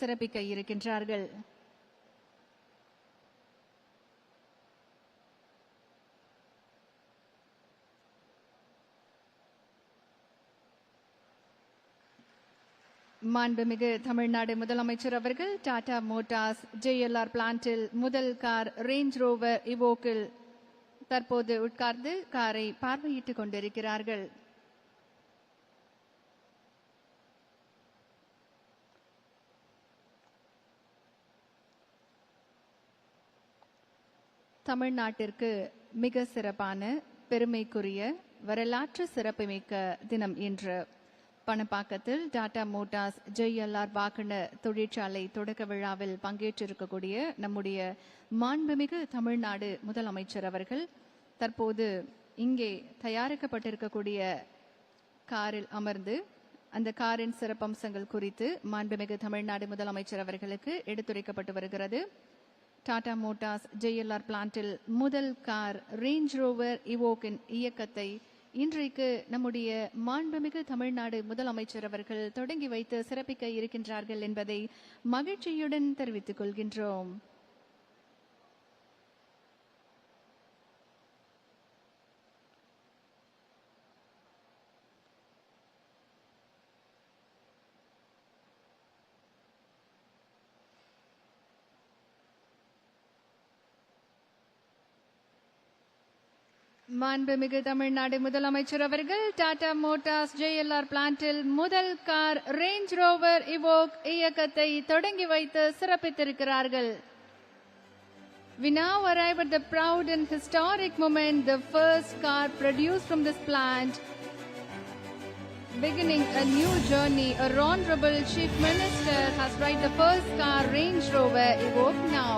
சிறப்பிக்க இருக்கின்றார்கள். மாண்புமிகு தமிழ்நாடு முதலமைச்சர் அவர்கள் டாடா மோட்டார்ஸ் ஜேஎல்ஆர் பிளான்ட்டில் முதல் கார் ரேஞ்ச் ரோவர் இவோக்கில் தற்போது உட்கார்ந்து காரை பார்வையிட்டுக் கொண்டிருக்கிறார்கள். தமிழ்நாட்டிற்கு மிக சிறப்பான பெருமைக்குரிய வரலாற்று சிறப்புமிக்க தினம் இன்று. பணப்பாக்கத்தில் டாடா மோட்டார்ஸ் ஜெய்எல்ஆர் வாகன தொழிற்சாலை தொடக்க விழாவில் பங்கேற்றிருக்கக்கூடிய நம்முடைய மாண்புமிகு தமிழ்நாடு முதலமைச்சர் அவர்கள் தற்போது இங்கே தயாரிக்கப்பட்டிருக்கக்கூடிய காரில் அமர்ந்து அந்த காரின் சிறப்பம்சங்கள் குறித்து மாண்புமிகு தமிழ்நாடு முதலமைச்சர் அவர்களுக்கு எடுத்துரைக்கப்பட்டு வருகிறது. டாடா மோட்டார்ஸ் ஜேஎல்ஆர் பிளான்ட்டில் முதல் கார் ரேஞ்ச் ரோவர் இவோக்கின் இயக்கத்தை இன்றைக்கு நம்முடைய மாண்புமிகு தமிழ்நாடு முதலமைச்சர் அவர்கள் தொடங்கி வைத்து சிறப்பிக்க இருக்கின்றார்கள் என்பதை மகிழ்ச்சியுடன் தெரிவித்துக் கொள்கின்றோம். மாண்புமிகு தமிழ்நாடு முதலமைச்சர் அவர்கள் டாடா மோட்டார்ஸ் ஜேஎல்ஆர் பிளான்ட்டில் முதல் கார் ரேஞ்ச் ரோவர் இவோக் இயக்கத்தை தொடங்கி வைத்து சிறப்பித்திருக்கிறார்கள் We now arrive at the proud and historic moment, the first car produced from this plant, beginning a new journey. Our Honorable Chief Minister has ride the first car Range Rover Evoque now.